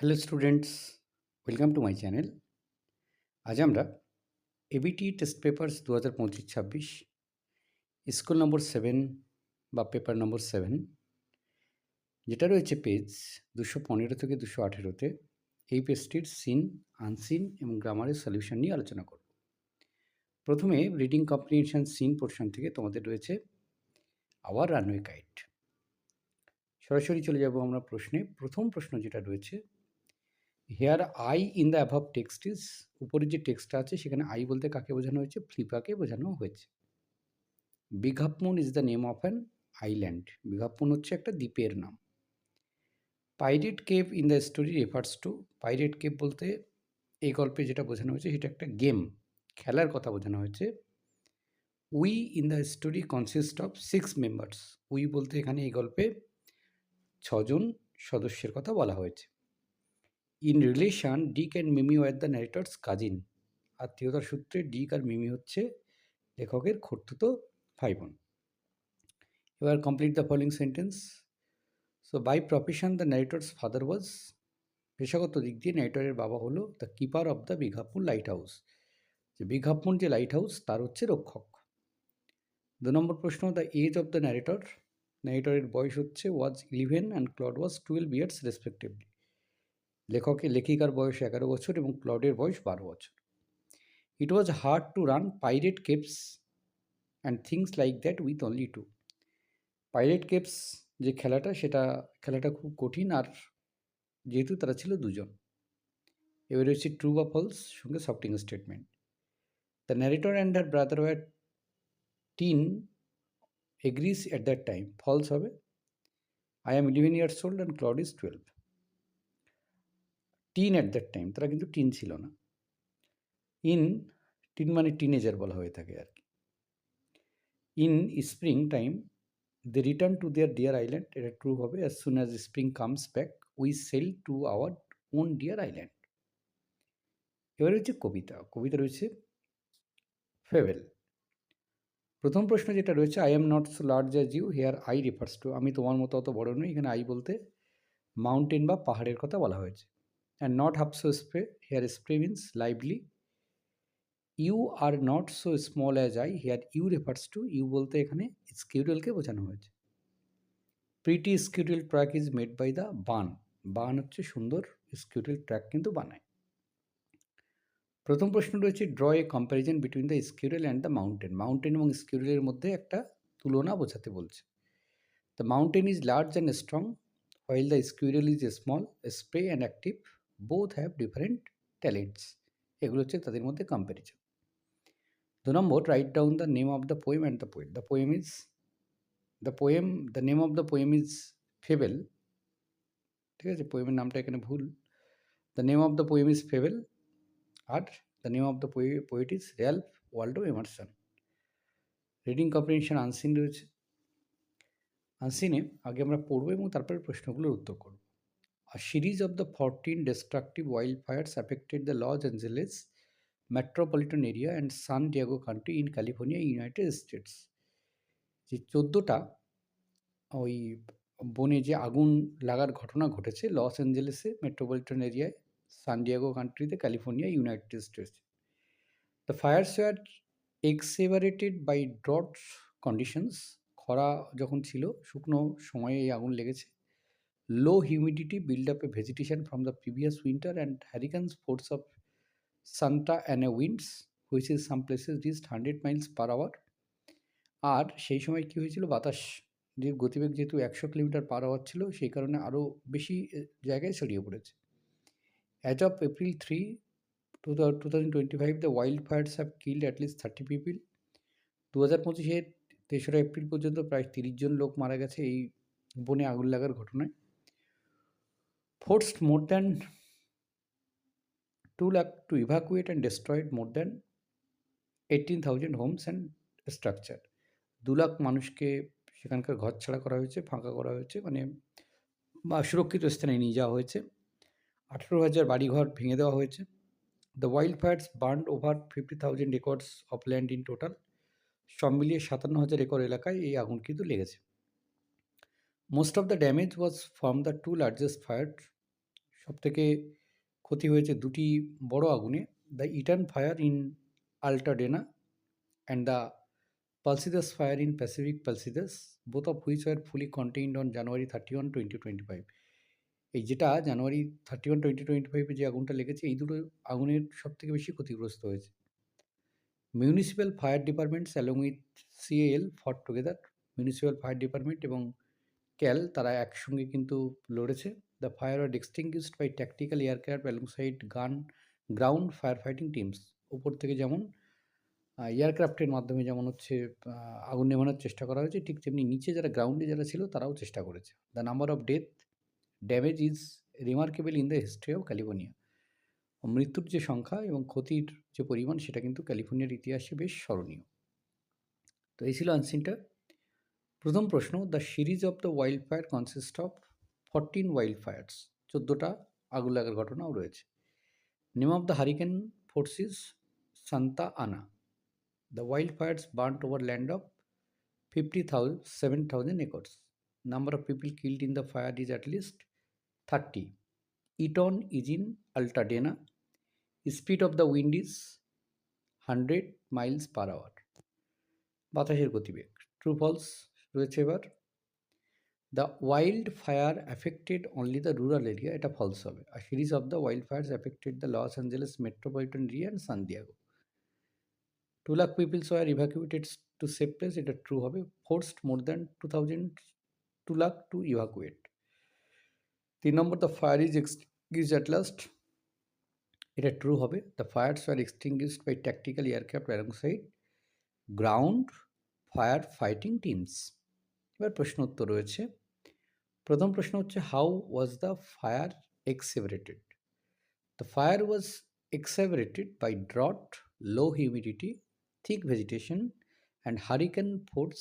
Hello students welcome to my channel আজ আমরা ABT test papers দু হাজার পঁচিশ ছাব্বিশ স্কুল নম্বর সেভেন বা পেপার নম্বর সেভেন যেটা রয়েছে পেজ দুশো পনেরো থেকে দুশো আঠেরোতে। এই পেজটির সিন আনসিন এবং গ্রামারের সলিউশন নিয়ে আলোচনা করব। প্রথমে রিডিং কম্প্রিহেনশন সিন পোর্শন থেকে তোমাদের রয়েছে আওয়ার রানওয়ে গাইড সরাসরি চলে যাব আমরা প্রশ্নে। প্রথম প্রশ্ন যেটা রয়েছে here I in the above text is উপরে যে টেক্সটটা আছে, সেখানে আই বলতে কাকে বোঝানো হয়েছে? ফ্লিপাকে বোঝানো হয়েছে। বিঘাপমুন is the name of an island বিঘাপমুন হচ্ছে একটা দ্বীপের নাম। Pirate cave in the story refers to pirate cave বলতে এই গল্পে যেটা বোঝানো হয়েছে, সেটা একটা গেম খেলার কথা বোঝানো হয়েছে। We in the story consist of six members we বলতে এখানে এই গল্পে ছজন সদস্যের কথা বলা হয়েছে। In relation Dick and Mimi were the narrator's cousin আত্মীয়তার সূত্রে ডিক আর মিমি হচ্ছে লেখকের খর্তুতো ভাই বোন। এবার complete the following sentence so by profession the narrator's father was পেশাগত দিক দিয়ে ন্যারেটরের বাবা হলো দ্য কিপার অফ দ্য বিঘাপুর লাইট হাউস যে বিঘাপুর যে লাইট হাউস তার হচ্ছে রক্ষক। দু নম্বর প্রশ্ন the age of the narrator ন্যারেটরের বয়স হচ্ছে was eleven and Claude was twelve years respectively লেখকের লেখিকার বয়স এগারো বছর এবং ক্লডের বয়স বারো বছর। It was hard to run pirate capes and things like that with only two pirate capes যে খেলাটা, সেটা খেলাটা খুব কঠিন আর যেহেতু তারা ছিল দুজন। এবার রয়েছে ট্রু বা ফলস সঙ্গে সফটিং statement the narrator and her brother were teenagers at that time false হবে। I am eleven years old and Claude is twelve teen at that time তারা কিন্তু টিন ছিল না। ইন টিন মানে টিনেজার বলা হয়ে থাকে আর কি। In spring time they return to their dear island এটা ট্রু হবে। As soon as spring comes back we sail to our own dear island এবার হচ্ছে কবিতা। কবিতা রয়েছে ফেভেল প্রথম প্রশ্ন যেটা রয়েছে I am not so large as you here I refers to আমি তোমার মতো অত বড় নই, এখানে আই বলতে মাউন্টেন বা পাহাড়ের কথা বলা হয়েছে। And not half so spray. Here spray means lively. You are not so small as I here you refers to you বলতে এখানে স্কিউরিয়ালকে বোঝানো হয়েছে। Pretty squirrel track is made by the বান বান হচ্ছে সুন্দর স্কিউরিয়াল ট্র্যাক কিন্তু বানায়। প্রথম প্রশ্ন রয়েছে draw a comparison between the squirrel and the mountain mountain এবং স্কিউরিয়ালের মধ্যে একটা তুলনা বোঝাতে বলছে। The mountain is large and strong while the squirrel is small, spray and active, both have different talents এগুলো হচ্ছে তাদের মধ্যে কম্প্যারিজন দু নম্বর write down the name of the poem and the poet the poem is the poem the name of the poem is fable ঠিক আছে? পোয়েমের নামটা এখানে ভুল. The name of the poem is fable R the name of the poet is Ralph Waldo Emerson reading comprehension unseen রয়েছে। আনসিনে আগে আমরা পড়ব এবং তারপরে প্রশ্নগুলোর উত্তর করব। A series of the 14 destructive wildfires affected the Los Angeles metropolitan area and San Diego County in California, United States. যে চোদ্দোটা ওই বনে যে আগুন লাগার ঘটনা ঘটেছে লস অ্যাঞ্জেলেসে মেট্রোপলিটন এরিয়ায় সানডিয়াগো কান্ট্রিতে California United States the fires were exacerbated by drought conditions খরা যখন ছিল শুকনো সময়ে এই আগুন লেগেছে। Low humidity build up a vegetation from the previous winter and hurricanes force of Santa Ana winds, which is some places reached 100 miles per hour. আর সেই সময় কী হয়েছিল? বাতাস যে গতিবেগ যেহেতু একশো কিলোমিটার পার আওয়ার ছিল, সেই কারণে আরও বেশি জায়গায় ছড়িয়ে পড়েছে। As of April three two two thousand twenty five the wild fires have killed at least thirty people দু হাজার পঁচিশে তেসরা এপ্রিল পর্যন্ত প্রায় তিরিশ জন লোক মারা গেছে এই বনে আগুন লাগার ঘটনায়। Forced more than 2 lakh to evacuate and destroyed more than 18,000 homes and structure. দু লাখ মানুষকে সেখানকার ঘর ছাড়া করা হয়েছে ফাঁকা করা হয়েছে মানে সুরক্ষিত স্থানে নিয়ে যাওয়া হয়েছে। আঠেরো হাজার বাড়িঘর ভেঙে দেওয়া হয়েছে। The wild fires burn over fifty thousand acres of land in total সব মিলিয়ে সাতান্ন হাজার একর এলাকায় এই আগুন কিন্তু লেগেছে। Most of the damage was from the two largest fire সবথেকে ক্ষতি হয়েছে দুটি বড় আগুনে the Eaton fire in Altadena and the Palisades fire in Pacific Palisades both of which are fully contained on January thirty one twenty twenty five এই যেটা January thirty one twenty twenty ফাইভে যে আগুনটা লেগেছে, এই দুটো আগুনের সব থেকে বেশি ক্ষতিগ্রস্ত হয়েছে। Municipal fire departments along with CL for together municipal fire department এবং ক্যাল তারা একসঙ্গে কিন্তু লড়েছে। The fire are extinguished by tactical aircraft alongside gun ground fire fighting teams উপর থেকে যেমন এয়ারক্রাফটের মাধ্যমে যেমন হচ্ছে আগুন নেভানোর চেষ্টা করা হয়েছে, ঠিক তেমনি নিচে যারা গ্রাউন্ডে যারা ছিল, তারাও চেষ্টা করেছে। The number of death damage is remarkable in the history of California মৃত্যুর যে সংখ্যা এবং ক্ষতির যে পরিমাণ, সেটা কিন্তু ক্যালিফোর্নিয়ার ইতিহাসে বেশ স্মরণীয়। তো এই ছিল আনসিনটা প্রথম প্রশ্ন the series of the wild fire consist of fourteen wild fires চোদ্দোটা আগুন লাগার ঘটনাও রয়েছে। Name of the hurricane forces Santa Ana the wild fires burnt over land of fifty thousand seven thousand acres number of people killed in the fire is at least thirty Eaton is in Altadena speed of the wind is hundred miles per hour বাতাসের গতিবেগ। True false রয়েছে এবার। The wild fire affected only the rural area এটা false হবে। আর series of the wild fires affected the Los Angeles metropolitan area and San Diego two lakh peoples were evacuated to safe place এটা true হবে। Forced more than two thousand two lakh to evacuate তিন নম্বর the fire is extinguish at last এটা true হবে। The fires are extinguished by tactical aircraft alongside ground fire fighting teams এবার প্রশ্ন উত্তর রয়েছে। প্রথম প্রশ্ন হচ্ছে how was the fire exacerbated the fire was exacerbated by drought low humidity thick vegetation and hurricane force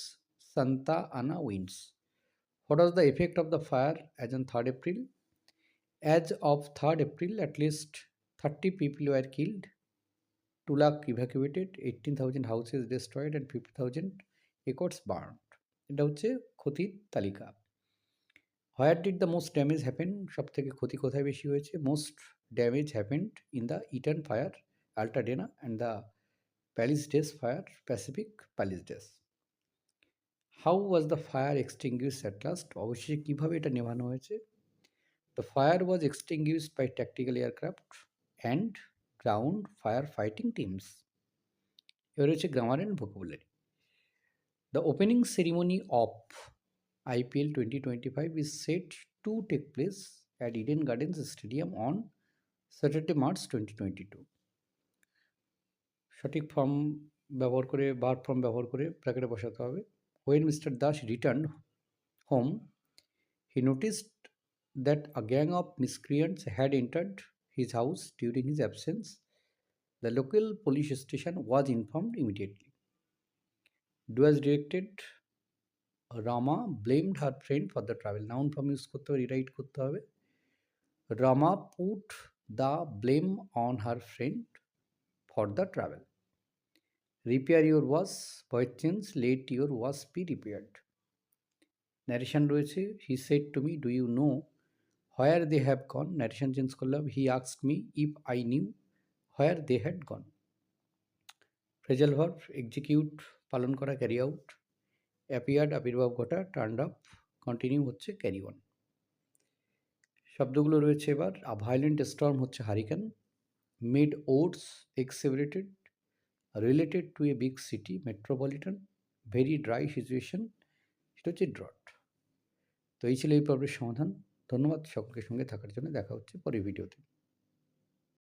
Santa Ana winds what was the effect of the fire as on third April as of third April at least thirty people were killed two lakh evacuated eighteen thousand houses destroyed and fifty thousand acres burn এটা হচ্ছে ক্ষতির তালিকা। Where did the most damage happen সব থেকে ক্ষতি কোথায় বেশি হয়েছে? Most damage happened in the Eaton fire Altadena and the Palisades fire Pacific Palisades how was the fire extinguish at last অবশ্যই কীভাবে এটা নেভানো হয়েছে? The fire was extinguish by tactical aircraft and ground fire fighting teams এবার হচ্ছে grammar and vocabulary The opening ceremony of IPL 2025 is set to take place at Eden Gardens Stadium on Saturday, March 2022. সঠিক form ব্যবহার করে বার form ব্যবহার করে ব্র্যাকেটে বসাতে হবে when mister Das return home he noticed that a gang of miscreants had entered his house during his absence the local police station was informed immediately Do as directed Rama blamed her friend for the travel noun form use করতে হবে rewrite করতে হবে। Rama put the blame on her friend for the travel repair your watch voice change let your watch be repaired narration রয়েছে he said to me do you know where they have gone narration change করলাম he আক্সড me if I knew where they had gone phrasal verb execute পালন করা carry out appeared আবির্ভাব ঘটা turn up continue হচ্ছে carry on শব্দগুলো রয়েছে এবার violent storm হচ্ছে hurricane made oats exacerbated related to a big city metropolitan very dry situation সেটা হচ্ছে ড্রট তো এই ছিল এই পর্বের সমাধান। ধন্যবাদ সকলকে সঙ্গে থাকার জন্য। দেখা হচ্ছে পরের ভিডিওতে